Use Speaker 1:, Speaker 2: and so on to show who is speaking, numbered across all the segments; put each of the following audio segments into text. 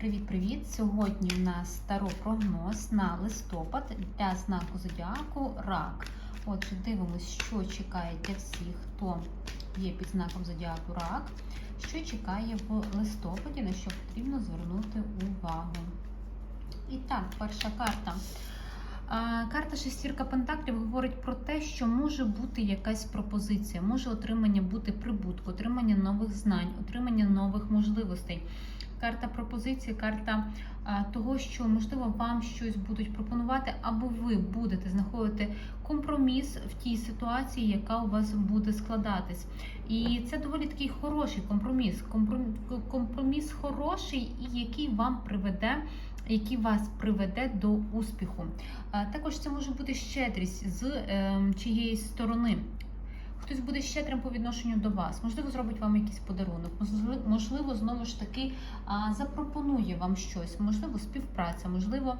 Speaker 1: Привіт-привіт! Сьогодні у нас таро-прогноз на листопад для знаку зодіаку рак. Отже, дивимось, що чекає для всіх, хто є під знаком зодіаку рак, що чекає в листопаді, на що потрібно звернути увагу. І так, перша карта. Карта шестірка Пентаклів говорить про те, що може бути якась пропозиція, може отримання бути прибутку, отримання нових знань, отримання нових можливостей. Карта пропозиції, карта того, що можливо вам щось будуть пропонувати, або ви будете знаходити компроміс в тій ситуації, яка у вас буде складатись. І це доволі такий хороший компроміс. Компроміс, хороший і який вам приведе який вас приведе до успіху. Також це може бути щедрість з е, чиєїсь сторони. Хтось буде щедрим по відношенню до вас, можливо, зробить вам якийсь подарунок, можливо, знову ж таки запропонує вам щось, можливо, співпраця, можливо.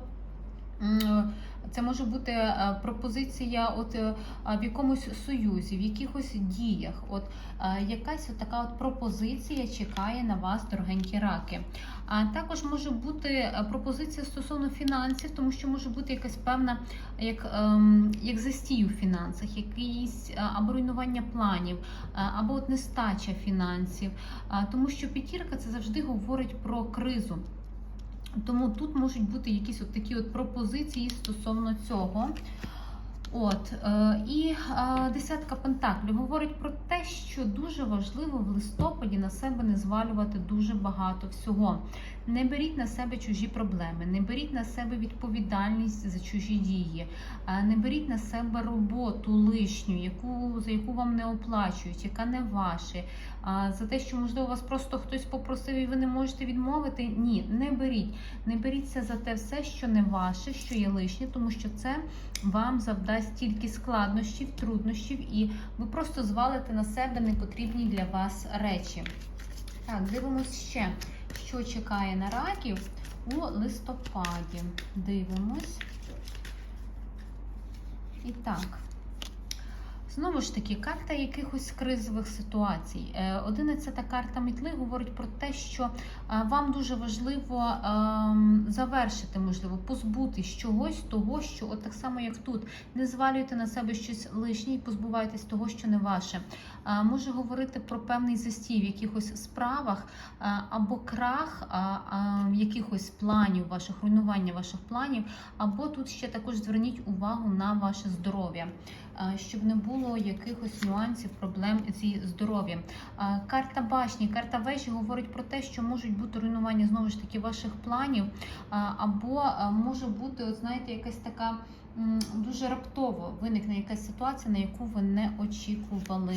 Speaker 1: М, Це може бути е, пропозиція от е, в якомусь союзі, в якихось діях. От е, якась от така от пропозиція чекає на вас, дорогенькі раки. А також може бути е, пропозиція стосовно фінансів, тому що може бути якась певна як, ем, як застій у фінансах, якийсь е, або руйнування планів, е, або от нестача фінансів. Тому що п'ятірка це завжди говорить про кризу. Тому тут можуть бути якісь от такі от пропозиції стосовно цього. От е, і е, десятка пентаклів говорить про те, що дуже важливо в листопаді на себе не звалювати дуже багато всього. Не беріть на себе чужі проблеми, не беріть на себе відповідальність за чужі дії, е, не беріть на себе роботу лишню, яку за яку вам не оплачують, яка не ваша. А за те, що можливо вас просто хтось попросив і ви не можете відмовити. Ні, не беріть. Не беріться за те все, що не ваше, що є лишнє, тому що це вам завдасть тільки складнощів, труднощів, і ви просто звалите на себе непотрібні для вас речі. Так, дивимось ще, що чекає на раків у листопаді. Дивимось. І так. Знову ж таки, карта якихось кризових ситуацій. Е, Одинадцята карта мітли говорить про те, що е, вам дуже важливо ем, завершити, можливо, позбутись чогось того, що от так само, як тут, не звалюйте на себе щось лишнє і позбувайтесь того, що не ваше. Е, Може говорити про певний застій в якихось справах або крах якихось планів, ваших руйнування ваших планів, або тут ще також зверніть увагу на ваше здоров'я, щоб не було якихось нюансів, проблем зі здоров'ям. Е, Карта башні, карта вежі говорить про те, що можуть бути руйнування знову ж таки ваших планів, е, або е, може бути, знаєте, якась така дуже раптово виникне якась ситуація, на яку ви не очікували.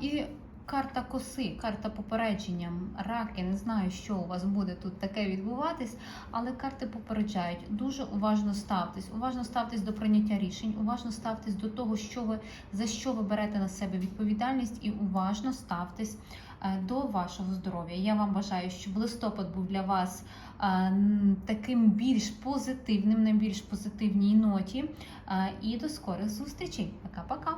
Speaker 1: І карта коси, карта попередження. Раки, не знаю, що у вас буде тут таке відбуватись, але карти попереджають. Дуже уважно ставтесь. Уважно ставтесь до прийняття рішень, уважно ставтесь до того, що ви за що ви берете на себе відповідальність, і уважно ставтесь е, до вашого здоров'я. Я вам бажаю, щоб листопад був для вас е, таким більш позитивним, на більш позитивній ноті. Е, І до скорих зустрічей. Пока-пока.